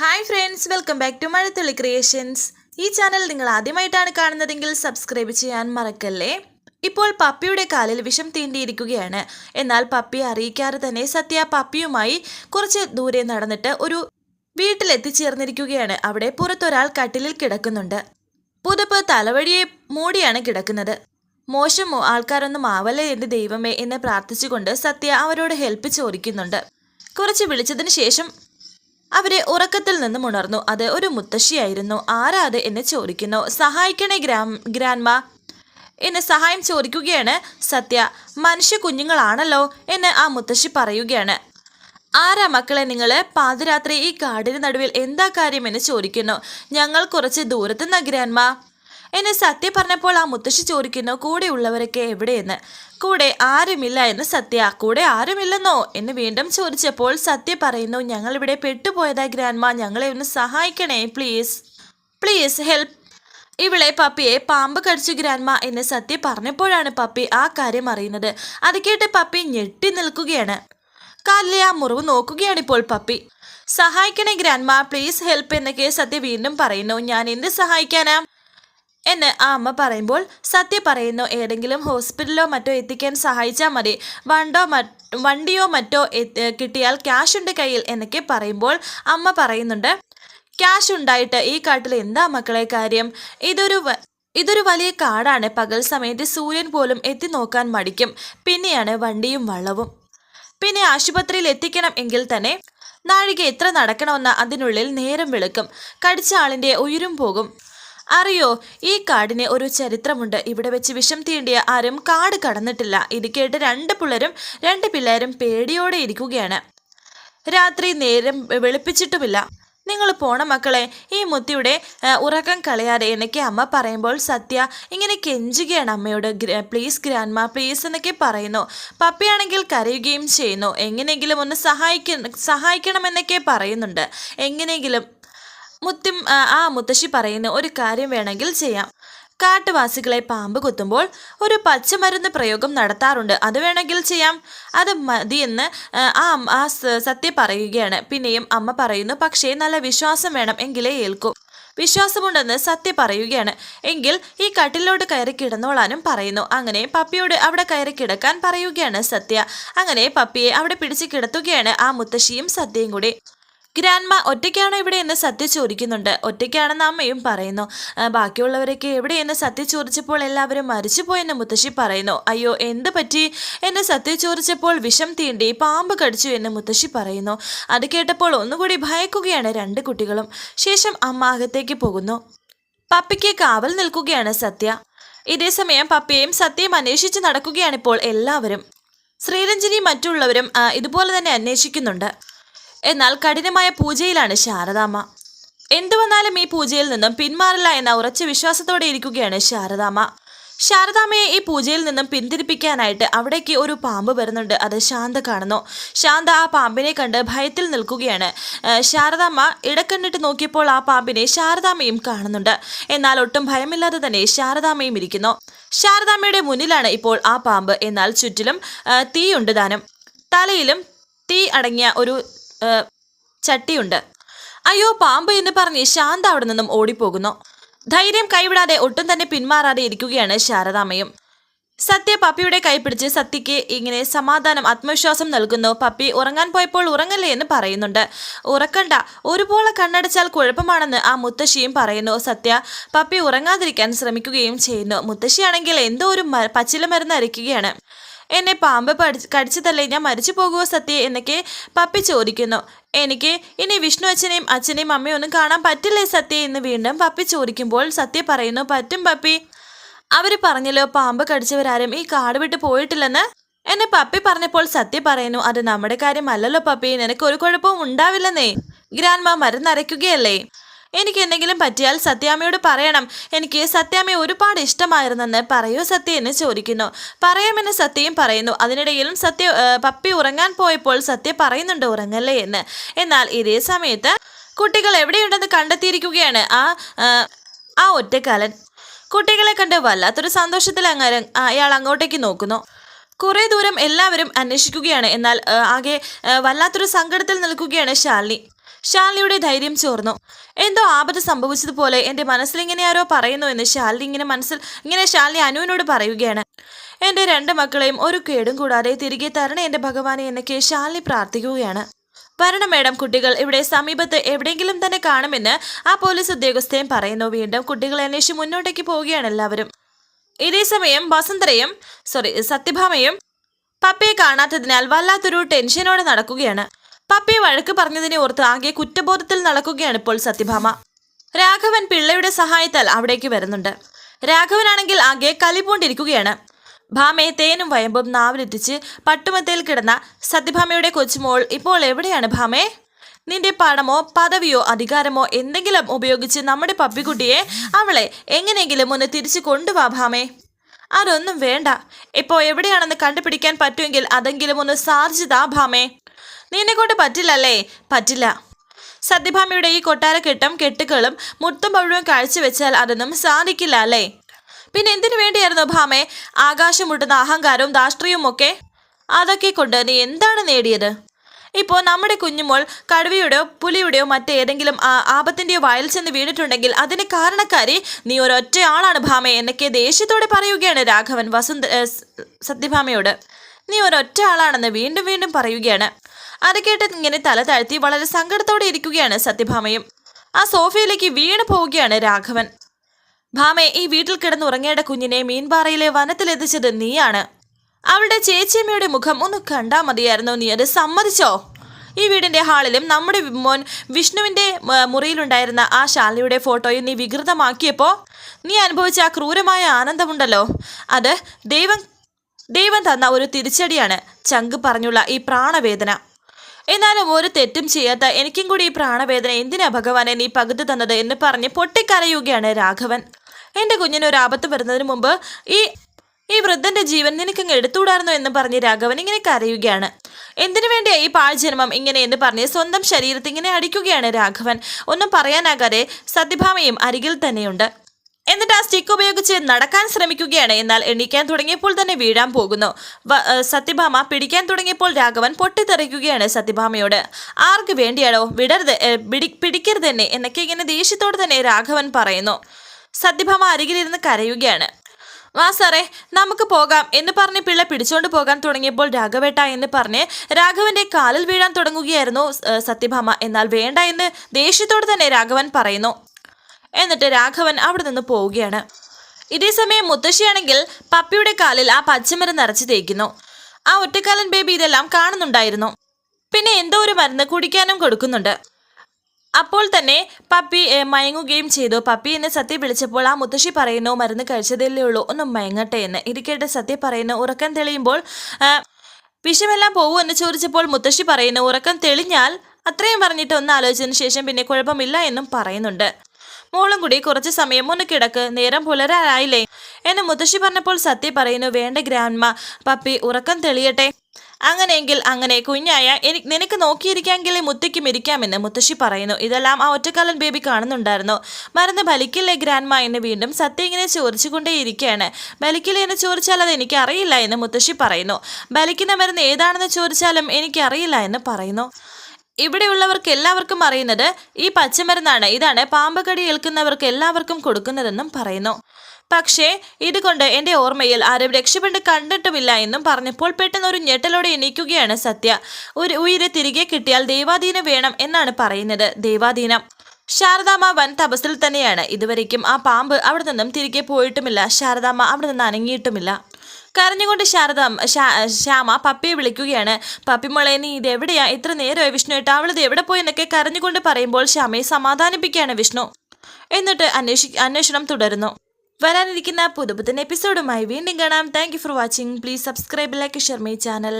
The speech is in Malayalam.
Hi friends welcome back to Mazhathulli Creations. ഈ ചാനൽ നിങ്ങൾ ആദ്യമായിട്ടാണ് കാണുന്നതെങ്കിൽ സബ്സ്ക്രൈബ് ചെയ്യാൻ മറക്കല്ലേ? ഇപ്പോൾ പപ്പിയുടെ കാലിൽ വിഷം തീണ്ടിയിരിക്കുകയാണ്. എന്നാൽ പപ്പി അറിയിക്കാതെ തന്നെ സത്യ പപ്പിയുമായി കുറച്ച് ദൂരെ നടന്നിട്ട് ഒരു വീട്ടിലെത്തിച്ചേർന്നിരിക്കുകയാണ്. അവിടെ പുറത്തൊരാൾ കട്ടിലിൽ കിടക്കുന്നുണ്ട്. പുതപ്പ് തലവഴിയെ മൂടിയാണ് കിടക്കുന്നത്. മോശമോ ആൾക്കാരൊന്നും ആവല്ലേ എന്റെ ദൈവമേ എന്ന് പ്രാർത്ഥിച്ചുകൊണ്ട് സത്യ അവരോട് ഹെൽപ്പ് ചോദിക്കുന്നുണ്ട്. കുറച്ച് വിളിച്ചതിന് ശേഷം അവരെ ഉറക്കത്തിൽ നിന്നും ഉണർന്നു. അത് ഒരു മുത്തശ്ശിയായിരുന്നു. ആരാ അത് എന്ന് ചോദിക്കുന്നു. സഹായിക്കണേ ഗ്രാം ഗ്രാൻമ എന്ന് സഹായം ചോദിക്കുകയാണ് സത്യ. മനുഷ്യ കുഞ്ഞുങ്ങളാണല്ലോ എന്ന് ആ മുത്തശ്ശി പറയുകയാണ്. ആരാ മക്കളെ നിങ്ങൾ പാതിരാത്രി ഈ കാടിന് നടുവിൽ എന്താ കാര്യം? എന്ന് ചോദിക്കുന്നു. ഞങ്ങൾ കുറച്ച് ദൂരത്ത് നിന്നാ ഗ്രാൻമ എന്നെ സത്യ പറഞ്ഞപ്പോൾ ആ മുത്തശ്ശി ചോദിക്കുന്നു കൂടെ ഉള്ളവരൊക്കെ എവിടെയെന്ന്? കൂടെ ആരുമില്ല എന്ന് സത്യ കൂടെ ആരുമില്ലെന്നോ? എന്ന് വീണ്ടും ചോദിച്ചപ്പോൾ സത്യ പറയുന്നു ഞങ്ങൾ ഇവിടെ പെട്ടുപോയതാ ഗ്രാൻഡ്മ ഞങ്ങളെ ഒന്ന് സഹായിക്കണേ പ്ലീസ്. Please help. ഇവളെ പപ്പിയെ പാമ്പ് കടിച്ചു ഗ്രാൻമ എന്ന് സത്യ പറഞ്ഞപ്പോഴാണ് പപ്പി ആ കാര്യം അറിയുന്നത്. അത് കേട്ട് പപ്പി ഞെട്ടി നിൽക്കുകയാണ്. കാലിലെ ആ മുറിവ് നോക്കുകയാണ് ഇപ്പോൾ പപ്പി. സഹായിക്കണേ ഗ്രാൻഡ്മാ പ്ലീസ് ഹെൽപ്പ് എന്നൊക്കെ സത്യ വീണ്ടും പറയുന്നു. ഞാൻ എന്ത് സഹായിക്കാനാ? എന്ന് ആ അമ്മ പറയുമ്പോൾ സത്യ പറയുന്നു ഏതെങ്കിലും ഹോസ്പിറ്റലോ മറ്റോ എത്തിക്കാൻ സഹായിച്ചാൽ മതി. വണ്ടോ വണ്ടിയോ മറ്റോ കിട്ടിയാൽ ക്യാഷ് ഉണ്ട് കയ്യിൽ എന്നൊക്കെ പറയുമ്പോൾ അമ്മ പറയുന്നുണ്ട് ക്യാഷ് ഉണ്ടായിട്ട് ഈ കാട്ടിൽ എന്താ മക്കളെ കാര്യം? ഇതൊരു ഇതൊരു വലിയ കാടാണ്. പകൽ സമയത്ത് സൂര്യൻ പോലും എത്തി നോക്കാൻ മടിക്കും. പിന്നെയാണ് വണ്ടിയും വള്ളവും പിന്നെ ആശുപത്രിയിൽ എത്തിക്കണം എങ്കിൽ തന്നെ നാഴിക എത്ര നടക്കണമെന്ന് അതിനുള്ളിൽ നേരം വെളുക്കും. കടിച്ച ആളിന്റെ ഉയരും പോകും. അറിയോ ഈ കാടിന് ഒരു ചരിത്രമുണ്ട്. ഇവിടെ വെച്ച് വിഷം തീണ്ടിയ ആരും കാട് കടന്നിട്ടില്ല. ഇത് കേട്ട് രണ്ട് പിള്ളേരും രണ്ട് പിള്ളേരും പേടിയോടെ ഇരിക്കുകയാണ്. രാത്രി നേരം വെളുപ്പിച്ചിട്ടുമില്ല. നിങ്ങൾ പോണ മക്കളെ. ഈ മുത്തിയുടെ ഉറക്കം കളയാതെ എന്നൊക്കെ അമ്മ പറയുമ്പോൾ സത്യ ഇങ്ങനെ കെഞ്ചുകയാണ് അമ്മയോട്. "ഗ്ര- പ്ലീസ് ഗ്രാൻഡ്മ പ്ലീസ് എന്നൊക്കെ പറയുന്നു. പപ്പിയാണെങ്കിൽ കരയുകയും ചെയ്യുന്നു. എങ്ങനെയെങ്കിലും ഒന്ന് സഹായിക്ക സഹായിക്കണമെന്നൊക്കെ പറയുന്നുണ്ട്. എങ്ങനെയെങ്കിലും മുത്തും ആ, മുത്തശ്ശി പറയുന്ന ഒരു കാര്യം വേണമെങ്കിൽ ചെയ്യാം. കാട്ടുവാസികളെ പാമ്പ് കുത്തുമ്പോൾ ഒരു പച്ചമരുന്ന് പ്രയോഗം നടത്താറുണ്ട്. അത് വേണമെങ്കിൽ ചെയ്യാം. അത് മതിയെന്ന് ആ, ആ സത്യ പറയുകയാണ്. പിന്നെയും അമ്മ പറയുന്നു പക്ഷേ നല്ല വിശ്വാസം വേണം എങ്കിലേ ഏൽക്കൂ. വിശ്വാസമുണ്ടെന്ന് സത്യ പറയുകയാണ്. എങ്കിൽ ഈ കട്ടിലോട്ട് കയറി കിടന്നോളാനും പറയുന്നു. അങ്ങനെ പപ്പിയോട് അവിടെ കയറി കിടക്കാൻ പറയുകയാണ് സത്യ. അങ്ങനെ പപ്പിയെ അവിടെ പിടിച്ച് കിടത്തുകയാണ് ആ മുത്തശ്ശിയും സത്യയും കൂടി. ഗ്രാൻമ ഒറ്റയ്ക്കാണോ ഇവിടെ എന്ന് സത്യ ചോദിക്കുന്നുണ്ട്. ഒറ്റയ്ക്കാണെന്ന് അമ്മയും പറയുന്നു. ബാക്കിയുള്ളവരൊക്കെ എവിടെയെന്ന് സത്യ ചോദിച്ചപ്പോൾ എല്ലാവരും മരിച്ചുപോയെന്ന് മുത്തശ്ശി പറയുന്നു. അയ്യോ എന്ത് പറ്റി എന്ന് സത്യ ചോദിച്ചപ്പോൾ വിഷം തീണ്ടി പാമ്പ് കടിച്ചു എന്ന് മുത്തശ്ശി പറയുന്നു. അത് കേട്ടപ്പോൾ ഒന്നുകൂടി ഭയക്കുകയാണ് രണ്ട് കുട്ടികളും. ശേഷം അമ്മ അകത്തേക്ക് പോകുന്നു. പപ്പിക്ക് കാവൽ നിൽക്കുകയാണ് സത്യ. ഇതേസമയം പപ്പയും സത്യയും അന്വേഷിച്ച് നടക്കുകയാണിപ്പോൾ എല്ലാവരും. ശ്രീരഞ്ജനി മറ്റുള്ളവരും ഇതുപോലെ തന്നെ അന്വേഷിക്കുന്നുണ്ട്. എന്നാൽ കഠിനമായ പൂജയിലാണ് ശാരദാമ്മ. എന്തു വന്നാലും ഈ പൂജയിൽ നിന്നും പിന്മാറില്ല എന്ന ഉറച്ച വിശ്വാസത്തോടെ ഇരിക്കുകയാണ് ശാരദാമ്മ. ശാരദാമ്മയെ ഈ പൂജയിൽ നിന്നും പിന്തിരിപ്പിക്കാനായിട്ട് അവിടേക്ക് ഒരു പാമ്പ് വരുന്നുണ്ട്. അത് ശാന്ത കാണുന്നു. ശാന്ത ആ പാമ്പിനെ കണ്ട് ഭയത്തിൽ നിൽക്കുകയാണ്. ശാരദാമ്മ ഇടക്കണ്ണിട്ട് നോക്കിയപ്പോൾ ആ പാമ്പിനെ ശാരദാമ്മയും കാണുന്നുണ്ട്. എന്നാൽ ഒട്ടും ഭയമില്ലാതെ തന്നെ ശാരദാമ്മയും ഇരിക്കുന്നു. ശാരദാമ്മയുടെ മുന്നിലാണ് ഇപ്പോൾ ആ പാമ്പ്. എന്നാൽ ചുറ്റിലും തീയുണ്ട് താനും തലയിലും തീ അടങ്ങിയ ഒരു ചട്ടിയുണ്ട്. അയ്യോ പാമ്പ് എന്ന് പറഞ്ഞ് ശാന്ത അവിടെ നിന്നും ഓടിപ്പോകുന്നു. ധൈര്യം കൈവിടാതെ ഒട്ടും തന്നെ പിന്മാറാതെ ഇരിക്കുകയാണ് ശാരദാമ്മയും. സത്യ പപ്പിയുടെ കൈ പിടിച്ച് സത്യയ്ക്ക് ഇങ്ങനെ സമാധാനം ആത്മവിശ്വാസം നൽകുന്നു. പപ്പി ഉറങ്ങാൻ പോയപ്പോൾ ഉറങ്ങല്ലേ? എന്ന് പറയുന്നുണ്ട്. ഉറക്കണ്ട. ഒരുപോലെ കണ്ണടച്ചാൽ കുഴപ്പമാണെന്ന് ആ മുത്തശ്ശിയും പറയുന്നു. സത്യ പപ്പി ഉറങ്ങാതിരിക്കാൻ ശ്രമിക്കുകയും ചെയ്യുന്നു. മുത്തശ്ശിയാണെങ്കിൽ എന്തോ ഒരു പച്ചില മരുന്ന് അരയ്ക്കുകയാണ്. എന്നെ പാമ്പ് പഠി കടിച്ചതല്ലേ ഞാൻ മരിച്ചു പോകുമോ സത്യ എന്നൊക്കെ പപ്പി ചോദിക്കുന്നു. എനിക്ക് ഇനി വിഷ്ണു അച്ഛനെയും അച്ഛനെയും അമ്മയും ഒന്നും കാണാൻ പറ്റില്ലേ സത്യ? എന്ന് വീണ്ടും പപ്പി ചോദിക്കുമ്പോൾ സത്യ പറയുന്നു പറ്റും പപ്പി. അവർ പറഞ്ഞല്ലോ പാമ്പ് കടിച്ചവരാരും ഈ കാട് വിട്ട് പോയിട്ടില്ലെന്ന്. എന്നെ പപ്പി പറഞ്ഞപ്പോൾ സത്യ പറയുന്നു അത് നമ്മുടെ കാര്യമല്ലല്ലോ പപ്പി. നിനക്ക് ഒരു കുഴപ്പവും ഉണ്ടാവില്ലെന്നേ. ഗ്രാൻമ മരുന്നരയ്ക്കുകയല്ലേ? എനിക്ക് എന്തെങ്കിലും പറ്റിയാൽ സത്യാമ്മയോട് പറയണം. എനിക്ക് സത്യാമ്മയെ ഒരുപാട് ഇഷ്ടമായിരുന്നെന്ന് പറയൂ സത്യ എന്ന് ചോദിക്കുന്നു. പറയാമെന്ന് സത്യയും പറയുന്നു. അതിനിടയിലും സത്യ പപ്പി ഉറങ്ങാൻ പോയപ്പോൾ സത്യ പറയുന്നുണ്ട് ഉറങ്ങല്ലേ എന്ന്. എന്നാൽ ഇതേ സമയത്ത് കുട്ടികൾ എവിടെയുണ്ടെന്ന് കണ്ടെത്തിയിരിക്കുകയാണ്. ആ ആ, ഒറ്റക്കാലൻ. കുട്ടികളെ കണ്ട് വല്ലാത്തൊരു സന്തോഷത്തിൽ അങ്ങ് അയാൾ അങ്ങോട്ടേക്ക് നോക്കുന്നു. കുറേ ദൂരം എല്ലാവരും അന്വേഷിക്കുകയാണ്. എന്നാൽ ആകെ വല്ലാത്തൊരു സങ്കടത്തിൽ നിൽക്കുകയാണ് ശാലിനി. ശാലിനിയുടെ ധൈര്യം ചോർന്നു. എന്തോ ആപത്ത് സംഭവിച്ചതുപോലെ എന്റെ മനസ്സിൽ ഇങ്ങനെ ആരോ പറയുന്നു എന്ന് ശാലിനി ഇങ്ങനെ മനസ്സിൽ ഇങ്ങനെ ശാലിനി അനുവിനോട് പറയുകയാണ്. എന്റെ രണ്ട് മക്കളെയും ഒരു കേടും കൂടാതെ തിരികെ തരണേ എന്റെ ഭഗവാനെ എന്നൊക്കെ ശാലിനി പ്രാർത്ഥിക്കുകയാണ്. വരണം മേഡം കുട്ടികൾ ഇവിടെ സമീപത്ത് എവിടെയെങ്കിലും തന്നെ കാണുമെന്ന് ആ പോലീസ് ഉദ്യോഗസ്ഥയും പറയുന്നു. വീണ്ടും കുട്ടികളെ അന്വേഷിച്ച് മുന്നോട്ടേക്ക് പോവുകയാണ് എല്ലാവരും. ഇതേ സമയം വസന്തരയും സോറി സത്യഭാമയും പപ്പയെ കാണാത്തതിനാൽ വല്ലാത്തൊരു ടെൻഷനോടെ നടക്കുകയാണ്. പപ്പയെ വഴക്ക് പറഞ്ഞതിനെ ഓർത്ത് ആകെ കുറ്റബോധത്തിൽ നടക്കുകയാണ് ഇപ്പോൾ സത്യഭാമ. രാഘവൻ പിള്ളയുടെ സഹായത്താൽ അവിടേക്ക് വരുന്നുണ്ട്. രാഘവനാണെങ്കിൽ ആകെ കലിപൂണ്ടിരിക്കുകയാണ്. ഭാമയെ തേനും വയമ്പും നാവിലെത്തിച്ച് പട്ടുമത്തയിൽ കിടന്ന സത്യഭാമയുടെ കൊച്ചുമോൾ ഇപ്പോൾ എവിടെയാണ് ഭാമേ? നിന്റെ പണമോ പദവിയോ അധികാരമോ എന്തെങ്കിലും ഉപയോഗിച്ച് നമ്മുടെ പപ്പിക്കുട്ടിയെ അവളെ എങ്ങനെയെങ്കിലും ഒന്ന് തിരിച്ചു കൊണ്ടുവാ ഭാമേ. അതൊന്നും വേണ്ട. ഇപ്പോൾ എവിടെയാണെന്ന് കണ്ടുപിടിക്കാൻ പറ്റുമെങ്കിൽ അതെങ്കിലും ഒന്ന് സാധിച്ചതാ ഭാമേ. നിന്നെ കൊണ്ട് പറ്റില്ലല്ലേ? പറ്റില്ല. സത്യഭാമയുടെ ഈ കൊട്ടാരക്കെട്ടും കെട്ടുകളും മുത്തും പഴുവും കാഴ്ചവെച്ചാൽ അതൊന്നും സാധിക്കില്ല അല്ലേ? പിന്നെ എന്തിനു വേണ്ടിയായിരുന്നു ഭാമെ? ആകാശം മുട്ടുന്ന അഹങ്കാരവും ധാഷ്ട്രിയവും ഒക്കെ? അതൊക്കെ കൊണ്ട് നീ എന്താണ് നേടിയത്? ഇപ്പോൾ നമ്മുടെ കുഞ്ഞുമോൾ കടുവയുടെയോ പുലിയുടെയോ മറ്റേതെങ്കിലും ആ- ആപത്തിന്റെയോ വായിൽ ചെന്ന് വീണിട്ടുണ്ടെങ്കിൽ അതിന് കാരണക്കാരി നീ ഒരൊറ്റ ആളാണ് ഭാമേ എന്നൊക്കെ ദേഷ്യത്തോടെ പറയുകയാണ് രാഘവൻ വസുന്ധ സത്യഭാമയോട്. നീ ഒരൊറ്റ ആളാണെന്ന് വീണ്ടും വീണ്ടും പറയുകയാണ്. അത് കേട്ട് ഇങ്ങനെ തല താഴ്ത്തി വളരെ സങ്കടത്തോടെ ഇരിക്കുകയാണ് സത്യഭാമയും. ആ സോഫയിലേക്ക് വീണ് പോവുകയാണ് രാഘവൻ. ഭാമേ ഈ വീട്ടിൽ കിടന്നുറങ്ങേണ്ട കുഞ്ഞിനെ മീൻപാറയിലെ വനത്തിലെത്തിച്ചത് നീയാണ്. അവളുടെ ചേച്ചിയമ്മയുടെ മുഖം ഒന്ന് കണ്ടാ മതിയായിരുന്നു നീ? അത് സമ്മതിച്ചോ? ഈ വീടിന്റെ ഹാളിലും നമ്മുടെ മോൻ വിഷ്ണുവിന്റെ മുറിയിലുണ്ടായിരുന്ന ആ ശാലയുടെ ഫോട്ടോയും നീ വികൃതമാക്കിയപ്പോ നീ അനുഭവിച്ച ആ ക്രൂരമായ ആനന്ദമുണ്ടല്ലോ. അത് ദൈവം ദൈവം തന്ന ഒരു തിരിച്ചടിയാണ്. ചങ്ക് പറഞ്ഞുള്ള ഈ പ്രാണവേദന. എന്നാലും ഒരു തെറ്റും ചെയ്യാത്ത എനിക്കും കൂടി ഈ പ്രാണവേദന എന്തിനാ ഭഗവാനെ നീ പകുതി തന്നത് എന്ന് പറഞ്ഞ് പൊട്ടിക്കരയുകയാണ് രാഘവൻ. എന്റെ കുഞ്ഞിന് ഒരു ആപത്ത് വരുന്നതിന് മുമ്പ് ഈ ഈ വൃദ്ധന്റെ ജീവൻ നിനക്കങ്ങ് എടുത്തുകൂടായിരുന്നു എന്ന് പറഞ്ഞ് രാഘവൻ ഇങ്ങനെ കരയുകയാണ്. എന്തിനു വേണ്ടിയാ ഈ പാഴ്ജന്മം ഇങ്ങനെ എന്ന് പറഞ്ഞ് സ്വന്തം ശരീരത്തിൽ ഇങ്ങനെ അടിക്കുകയാണ് രാഘവൻ. ഒന്നും പറയാനാകാതെ സത്യഭാമയും അരികിൽ തന്നെയുണ്ട്. എന്നിട്ട് ആ സ്റ്റിക്ക് ഉപയോഗിച്ച് നടക്കാൻ ശ്രമിക്കുകയാണ്. എന്നാൽ എണീക്കാൻ തുടങ്ങിയപ്പോൾ തന്നെ വീഴാൻ പോകുന്നു. സത്യഭാമ പിടിക്കാൻ തുടങ്ങിയപ്പോൾ രാഘവൻ പൊട്ടിത്തെറിക്കുകയാണ് സത്യഭാമയോട്. ആർക്ക് വേണ്ടിയാണോ വിടരുത് പിടിക്കരുത് എന്നെ എന്നൊക്കെ ഇങ്ങനെ ദേഷ്യത്തോട് തന്നെ രാഘവൻ പറയുന്നു. സത്യഭാമ അരികിലിരുന്ന് കരയുകയാണ്. വാ സാറേ നമുക്ക് പോകാം എന്ന് പറഞ്ഞ് പിള്ള പിടിച്ചോണ്ട് പോകാൻ തുടങ്ങിയപ്പോൾ രാഘവേട്ട എന്ന് പറഞ്ഞ് രാഘവന്റെ കാലിൽ വീഴാൻ തുടങ്ങുകയായിരുന്നു സത്യഭാമ. എന്നാൽ വേണ്ട എന്ന് ദേഷ്യത്തോട് തന്നെ രാഘവൻ പറയുന്നു. എന്നിട്ട് രാഘവൻ അവിടെ നിന്ന് പോവുകയാണ്. ഇതേ സമയം മുത്തശ്ശിയാണെങ്കിൽ പപ്പിയുടെ കാലിൽ ആ പച്ചമരുന്ന് നിറച്ച് തേക്കുന്നു ആ ഒറ്റക്കാലൻ ബേബി ഇതെല്ലാം കാണുന്നുണ്ടായിരുന്നു. പിന്നെ എന്തോ ഒരു മരുന്ന് കുടിക്കാനും കൊടുക്കുന്നുണ്ട്. അപ്പോൾ തന്നെ പപ്പി മയങ്ങുകയും ചെയ്തു. പപ്പി എന്നെ സത്യ വിളിച്ചപ്പോൾ ആ മുത്തശ്ശി പറയുന്നു മരുന്ന് കഴിച്ചതല്ലേ ഉള്ളൂ ഒന്ന് മയങ്ങട്ടെ എന്ന്. ഇരിക്കേണ്ട സത്യ പറയുന്നു ഉറക്കം തെളിയുമ്പോൾ വിഷമെല്ലാം പോകൂ എന്ന് ചോദിച്ചപ്പോൾ മുത്തശ്ശി പറയുന്നു ഉറക്കം തെളിഞ്ഞാൽ അത്രയും പറഞ്ഞിട്ട് ഒന്ന് ആലോചിച്ചതിന് ശേഷം പിന്നെ കുഴപ്പമില്ല എന്നും പറയുന്നുണ്ട്. മോളും കൂടി കുറച്ച് സമയം ഒന്ന് കിടക്ക് നേരം പുലരാറായില്ലേ? എന്ന് മുത്തശ്ശി പറഞ്ഞപ്പോൾ സത്യ പറയുന്നു വേണ്ട ഗ്രാൻഡ്മ പപ്പി ഉറക്കം തെളിയട്ടെ. അങ്ങനെയെങ്കിൽ അങ്ങനെ കുഞ്ഞായ എനിക്ക് നിനക്ക് നോക്കിയിരിക്കാമെങ്കിലേ മുത്തയ്ക്കും ഇരിക്കാമെന്ന് മുത്തശ്ശി പറയുന്നു. ഇതെല്ലാം ആ ഒറ്റക്കാലൻ ബേബി കാണുന്നുണ്ടായിരുന്നു. മരുന്ന് ബലിക്കില്ലേ ഗ്രാൻഡ്മ എന്ന് വീണ്ടും സത്യ ഇങ്ങനെ ചോദിച്ചുകൊണ്ടേയിരിക്കുകയാണ്. ബലിക്കില്ലേ എന്ന് ചോദിച്ചാൽ അത് എനിക്ക് അറിയില്ല എന്ന് മുത്തശ്ശി പറയുന്നു. ബലിക്കുന്ന മരുന്ന് ഏതാണെന്ന് ചോദിച്ചാലും എനിക്കറിയില്ല എന്ന് പറയുന്നു. ഇവിടെയുള്ളവർക്ക് എല്ലാവർക്കും അറിയുന്നത് ഈ പച്ചമരുന്നാണ്. ഇതാണ് പാമ്പ് കടി ഏൽക്കുന്നവർക്ക് എല്ലാവർക്കും കൊടുക്കുന്നതെന്നും പറയുന്നു. പക്ഷേ ഇതുകൊണ്ട് എന്റെ ഓർമ്മയിൽ ആരും രക്ഷപ്പെട്ട് കണ്ടിട്ടുമില്ല എന്നും പറഞ്ഞപ്പോൾ പെട്ടെന്ന് ഒരു ഞെട്ടലോടെ എണീക്കുകയാണ് സത്യ. ഒരു ഉയിരെ തിരികെ കിട്ടിയാൽ ദൈവാധീനം വേണം എന്നാണ് പറയുന്നത്. ദൈവാധീനം. ശാരദാമ്മ വൻ തപസ്സിൽ തന്നെയാണ്. ഇതുവരേക്കും ആ പാമ്പ് അവിടെ നിന്നും തിരികെ പോയിട്ടുമില്ല. ശാരദാമ്മ അവിടെ നിന്ന് അനങ്ങിയിട്ടുമില്ല. കരഞ്ഞുകൊണ്ട് ശാരദ ശ്യാമ പപ്പിയെ വിളിക്കുകയാണ്. പപ്പിമോളെ നീ ഇത് എവിടെയാ? ഇത്ര നേരമായി വിഷ്ണു ഏട്ടാ അവളിത് എവിടെ പോയി എന്നൊക്കെ കരഞ്ഞുകൊണ്ട് പറയുമ്പോൾ ശ്യാമയെ സമാധാനിപ്പിക്കുകയാണ് വിഷ്ണു. എന്നിട്ട് അന്വേഷി അന്വേഷണം തുടരുന്നു. വരാനിരിക്കുന്ന പുതുപുത്തൻ എപ്പിസോഡുമായി വീണ്ടും കാണാം. Thank for watching please subscribe like share channel